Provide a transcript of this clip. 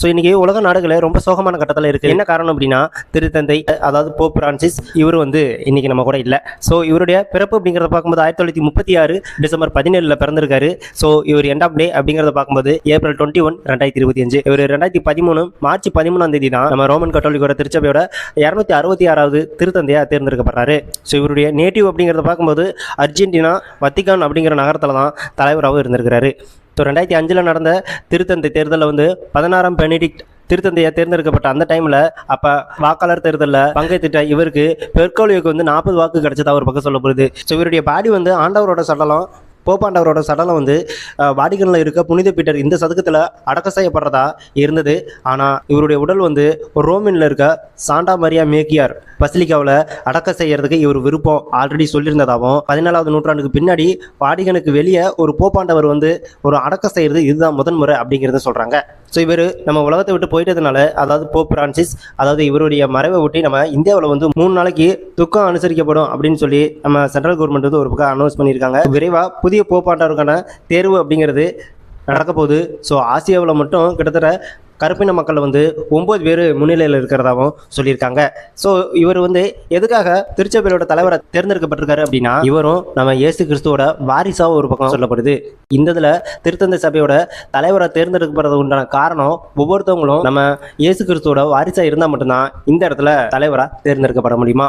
So இன்னைக்கு உலக நாடுகளே ரொம்ப சோகமான கட்டத்தில் இருக்கு. என்ன காரணம் அப்படின்னா திருத்தந்தை அதாவது போப் பிரான்சிஸ் இவர் வந்து இன்னைக்கு நம்ம கூட இல்லை. ஸோ இவருடைய பிறப்பு அப்படிங்கிறத பார்க்கும்போது ஆயிரத்தி தொள்ளாயிரத்தி முப்பத்தி ஆறு டிசம்பர் பதினேழுல பிறந்திருக்காரு. ஸோ இவர் எண்ட் ஆஃப் டே அப்படிங்கிறத பார்க்கும்போது ஏப்ரல் டுவெண்ட்டி ஒன் ரெண்டாயிரத்தி இருபத்தி அஞ்சு. இவர் ரெண்டாயிரத்தி பதிமூணு மார்ச் பதிமூணாம் தேதி தான் நம்ம ரோமன் கத்தோலிக்கோட திருச்சபையோட இரநூத்தி அறுபத்தி ஆறாவது திருத்தந்தையா தேர்ந்தெடுக்கப்படுறாரு. ஸோ இவருடைய நேட்டிவ் அப்படிங்கிறத பார்க்கும்போது அர்ஜென்டினா வத்திகான் அப்படிங்கிற நகரத்தில் தான் தலைவராகவும் இருந்திருக்கிறாரு. ஸோ ரெண்டாயிரத்தி அஞ்சில் நடந்த திருத்தந்தை தேர்தலில் வந்து பதினாறாம் பெனிடிக்ட் திருத்தந்தையை தேர்ந்தெடுக்கப்பட்ட அந்த டைமில் அப்போ வாக்காளர் தேர்தலில் பங்கேற்றுட்ட இவருக்கு பெர்கோலியோக்கு வந்து நாற்பது வாக்கு கிடைச்சதா ஒரு பக்கம் சொல்லப்படுது. ஸோ இவருடைய பாடி வந்து ஆண்டவரோட சடலம் போப்பாண்டவரோட சடலம் வந்து வாடிகனில் இருக்க புனித பீட்டர் இந்த சதுக்கத்தில் அடக்கம் செய்யப்படுறதா இருந்தது. ஆனால் இவருடைய உடல் வந்து ரோமின்ல இருக்க சாண்டா மரியா மேக்கியார் பசிலிக்காவில் அடக்கம் செய்யறதுக்கு இவர் விருப்பம் ஆல்ரெடி சொல்லியிருந்ததாகவும் பதினாலாவது நூற்றாண்டுக்கு பின்னாடி வாடிகனுக்கு வெளியே ஒரு போப்பாண்டவர் வந்து ஒரு அடக்கம் செய்யறது இதுதான் முதன்முறை அப்படிங்கிறத சொல்கிறாங்க ஸோ இவர் நம்ம உலகத்தை விட்டு போயிட்டதுனால அதாவது போப் பிரான்சிஸ் அதாவது இவருடைய மறைவை ஒட்டி நம்ம இந்தியாவில் வந்து மூணு நாளைக்கு துக்கம் அனுசரிக்கப்படும் அப்படின்னு சொல்லி நம்ம சென்ட்ரல் கவர்மெண்ட் வந்து ஒரு பக்கம் அனௌன்ஸ் பண்ணியிருக்காங்க. விரைவாக புதிய போப்பாண்டவருக்கான தேர்வு அப்படிங்கிறது நடக்க போகுது ஸோ ஆசியாவில் மட்டும் கிட்டத்தட்ட கருப்பின மக்கள் வந்து ஒம்பது பேர் முன்னிலையில் இருக்கிறதாகவும் சொல்லியிருக்காங்க. ஸோ இவர் வந்து எதுக்காக திருச்சபையோட தலைவரை தேர்ந்தெடுக்கப்பட்டிருக்காரு அப்படின்னா இவரும் நம்ம இயேசு கிறிஸ்துவோட வாரிசாக ஒரு பக்கம் சொல்லப்படுது. இந்த இதில் திருத்தந்தை சபையோட தலைவரை தேர்ந்தெடுக்கப்படுறது உண்டான காரணம் ஒவ்வொருத்தவங்களும் நம்ம இயேசு கிறிஸ்துவோட வாரிசாக இருந்தால் மட்டும்தான் இந்த இடத்துல தலைவராக தேர்ந்தெடுக்கப்பட முடியுமா?